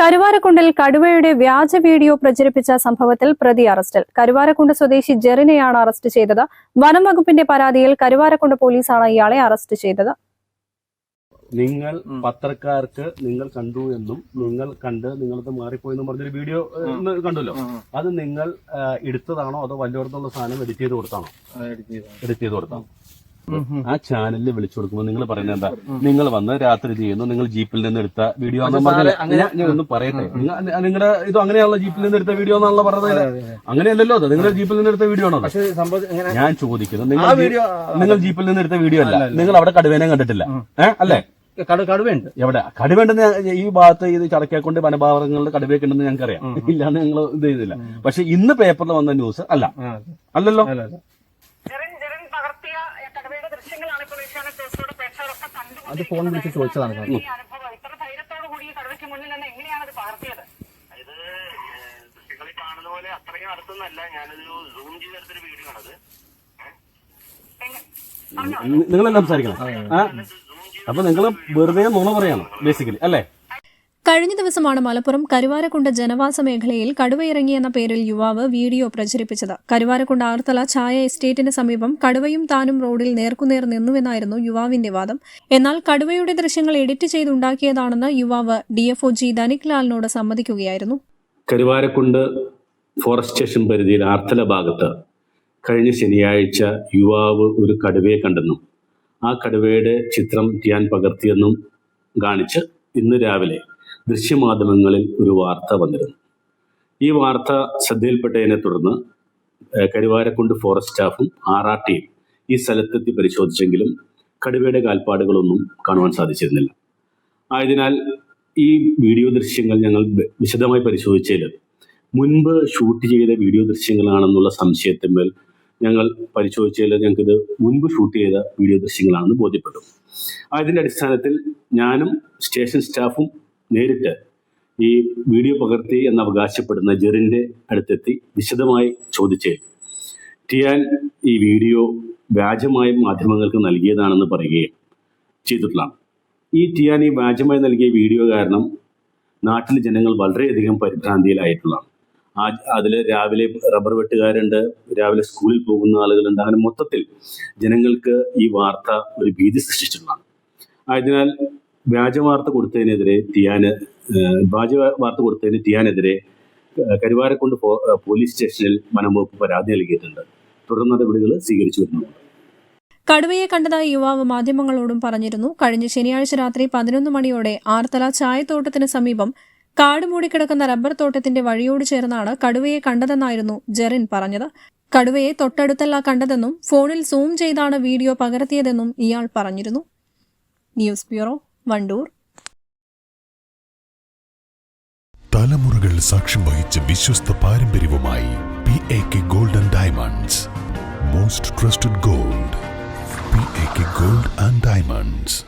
കരുവാരക്കുണ്ടിൽ കടുവയുടെ വ്യാജ വീഡിയോ പ്രചരിപ്പിച്ച സംഭവത്തിൽ പ്രതി അറസ്റ്റിൽ. കരുവാരക്കുണ്ട് സ്വദേശി ജെറിനെയാണ് അറസ്റ്റ് ചെയ്തത്. വനം വകുപ്പിന്റെ പരാതിയിൽ കരുവാരക്കുണ്ട് പോലീസാണ് ഇയാളെ അറസ്റ്റ് ചെയ്തത്. നിങ്ങൾ പത്രക്കാർക്ക് നിങ്ങൾ കണ്ടു എന്നും നിങ്ങൾ കണ്ട് നിങ്ങളത് മാറിപ്പോയി എന്നും പറഞ്ഞൊരു വീഡിയോ കണ്ടല്ലോ. അത് നിങ്ങൾ എടുത്തതാണോ അതോ വല്ലോടത്തുള്ള സാധനം എഡിറ്റ് ചെയ്ത് കൊടുത്താണോ? എഡിറ്റ് ചെയ്ത് കൊടുത്താണോ? ആ ചാനലിൽ വിളിച്ചു കൊടുക്കുമ്പോൾ നിങ്ങൾ പറയുന്നത് എന്താ? നിങ്ങൾ വന്ന് രാത്രി ചെയ്യുന്നു നിങ്ങൾ ജീപ്പിൽ നിന്ന് എടുത്ത വീഡിയോ ഞാൻ- ഒന്ന് പറയട്ടെ. നിങ്ങളുടെ ഇത് അങ്ങനെയാണല്ലോ ജീപ്പിൽ നിന്ന് എടുത്ത വീഡിയോ എന്നാണല്ലോ പറഞ്ഞത്? അങ്ങനെയല്ലല്ലോ അത്. നിങ്ങളുടെ ജീപ്പിൽ നിന്ന് എടുത്ത വീഡിയോ ആണോ ഞാൻ ചോദിക്കുന്നത് നിങ്ങൾ നിങ്ങൾ ജീപ്പിൽ നിന്ന് എടുത്ത വീഡിയോ അല്ല. നിങ്ങൾ അവിടെ കടുവേനെ കണ്ടിട്ടില്ല. ഏഹ് അല്ലേ? കട കടുവയുണ്ട്. എവിടെ? കടുവേണ്ടെന്ന് ഞാൻ- ഈ ഭാഗത്ത് ഇത് ചടക്കിയാക്കൊണ്ട് വനഭാഗങ്ങളുടെ കടുവയൊക്കെ ഉണ്ടെന്ന് ഞങ്ങൾക്കറിയാം ഇല്ലാന്ന് ഞങ്ങൾ ഇത് ചെയ്തില്ല. പക്ഷെ ഇന്ന് പേപ്പറിൽ വന്ന ന്യൂസ് അല്ല. അല്ലല്ലോ. സൂം ഫോൺ വിളിച്ച് ചോദിച്ചതാണ് സാർ നിങ്ങൾ സംസാരിക്കണം. അപ്പൊ നിങ്ങൾ വെറുതെ നുണ പറയാണ് ബേസിക്കലി അല്ലേ? കഴിഞ്ഞ ദിവസമാണ് മലപ്പുറം കരുവാരക്കുണ്ട് ജനവാസ മേഖലയിൽ കടുവയിറങ്ങിയെന്ന പേരിൽ യുവാവ് വീഡിയോ പ്രചരിപ്പിച്ചത്. കരുവാരക്കുണ്ട് ആർത്തല ചായ എസ്റ്റേറ്റിന് സമീപം കടുവയും താനും റോഡിൽ നേർക്കുനേർ നിന്നുവെന്നായിരുന്നു യുവാവിന്റെ വാദം. എന്നാൽ കടുവയുടെ ദൃശ്യങ്ങൾ എഡിറ്റ് ചെയ്തുണ്ടാക്കിയതാണെന്ന് യുവാവ് ഡിഎഫ്ഒ ജി ധനിക് ലാലിനോട് സമ്മതിക്കുകയായിരുന്നു. കരുവാരക്കുണ്ട് ഫോറസ്റ്റ് സ്റ്റേഷൻ പരിധിയിൽ ആർത്തല ഭാഗത്ത് കഴിഞ്ഞ ശനിയാഴ്ച യുവാവ് ഒരു കടുവയെ കണ്ടെന്നും ആ കടുവയുടെ ചിത്രം ഞാൻ പകർത്തിയെന്നും കാണിച്ച് ഇന്ന് രാവിലെ ദൃശ്യമാധ്യമങ്ങളിൽ ഒരു വാർത്ത വന്നിരുന്നു. ഈ വാർത്ത ശ്രദ്ധയിൽപ്പെട്ടതിനെ തുടർന്ന് കരുവാരക്കുണ്ട് ഫോറസ്റ്റ് സ്റ്റാഫും ആർ ആർ ടിയും ഈ സ്ഥലത്തെത്തി പരിശോധിച്ചെങ്കിലും കടുവയുടെ കാൽപ്പാടുകളൊന്നും കാണുവാൻ സാധിച്ചിരുന്നില്ല. ആയതിനാൽ ഈ വീഡിയോ ദൃശ്യങ്ങൾ ഞങ്ങൾ വിശദമായി പരിശോധിച്ചതിൽ മുൻപ് ഷൂട്ട് ചെയ്ത വീഡിയോ ദൃശ്യങ്ങളാണെന്നുള്ള സംശയത്തിന്മേൽ ഞങ്ങൾ പരിശോധിച്ചതിൽ ഞങ്ങൾക്കിത് മുൻപ് ഷൂട്ട് ചെയ്ത വീഡിയോ ദൃശ്യങ്ങളാണെന്ന് ബോധ്യപ്പെട്ടു. അതിന്റെ അടിസ്ഥാനത്തിൽ ഞാനും സ്റ്റേഷൻ സ്റ്റാഫും നേരിട്ട് ഈ വീഡിയോ പകർത്തി എന്ന് അവകാശപ്പെടുന്ന ജെറിന്റെ അടുത്തെത്തി വിശദമായി ചോദിച്ചേ. ടിയാൻ ഈ വീഡിയോ വ്യാജമായ മാധ്യമങ്ങൾക്ക് നൽകിയതാണെന്ന് പറയുകയും ചെയ്തിട്ടുള്ളതാണ്. ഈ ടിയാൻ ഈ വ്യാജമായി നൽകിയ വീഡിയോ കാരണം നാട്ടിലെ ജനങ്ങൾ വളരെയധികം പരിഭ്രാന്തിയിലായിട്ടുള്ളതാണ്. ആ അതിൽ രാവിലെ റബ്ബർ വെട്ടുകാരുണ്ട് രാവിലെ സ്കൂളിൽ പോകുന്ന ആളുകളുണ്ട്. അങ്ങനെ മൊത്തത്തിൽ ജനങ്ങൾക്ക് ഈ വാർത്ത ഒരു ഭീതി സൃഷ്ടിച്ചിട്ടുള്ളതാണ്. ആയതിനാൽ വ്യാജ വാർത്ത കൊടുത്തതിനെതിരെ ടിയാന് വ്യാജ വാർത്ത കൊടുത്തതിന് ടിയാനെതിരെ കരുവാരക്കുണ്ട് പോലീസ് സ്റ്റേഷനിൽ വനംവകുപ്പ് പരാതി നൽകിയിട്ടുണ്ട്. തുടർ നടപടികൾ സ്വീകരിച്ചു വരുന്നുണ്ട്. കടുവയെ കണ്ടതായി യുവാവ് മാധ്യമങ്ങളോടും പറഞ്ഞിരുന്നു. കഴിഞ്ഞ ശനിയാഴ്ച രാത്രി പതിനൊന്ന് മണിയോടെ ആർത്തല ചായത്തോട്ടത്തിന് സമീപം കാട് മൂടിക്കിടക്കുന്ന റബ്ബർ തോട്ടത്തിന്റെ വഴിയോട് ചേർന്നാണ് കടുവയെ കണ്ടതെന്നായിരുന്നു ജെറിൻ പറഞ്ഞത്. കടുവയെ തൊട്ടടുത്തല്ല കണ്ടതെന്നും ഫോണിൽ സൂം ചെയ്താണ് വീഡിയോ പകർത്തിയതെന്നും ഇയാൾ പറഞ്ഞിരുന്നു. News bureau Wandoor. തലമുറകൾ സാക്ഷ്യം വഹിച്ച വിശ്വസ്ത പാരമ്പര്യവുമായി P A K gold and diamonds most trusted gold P A K gold and diamonds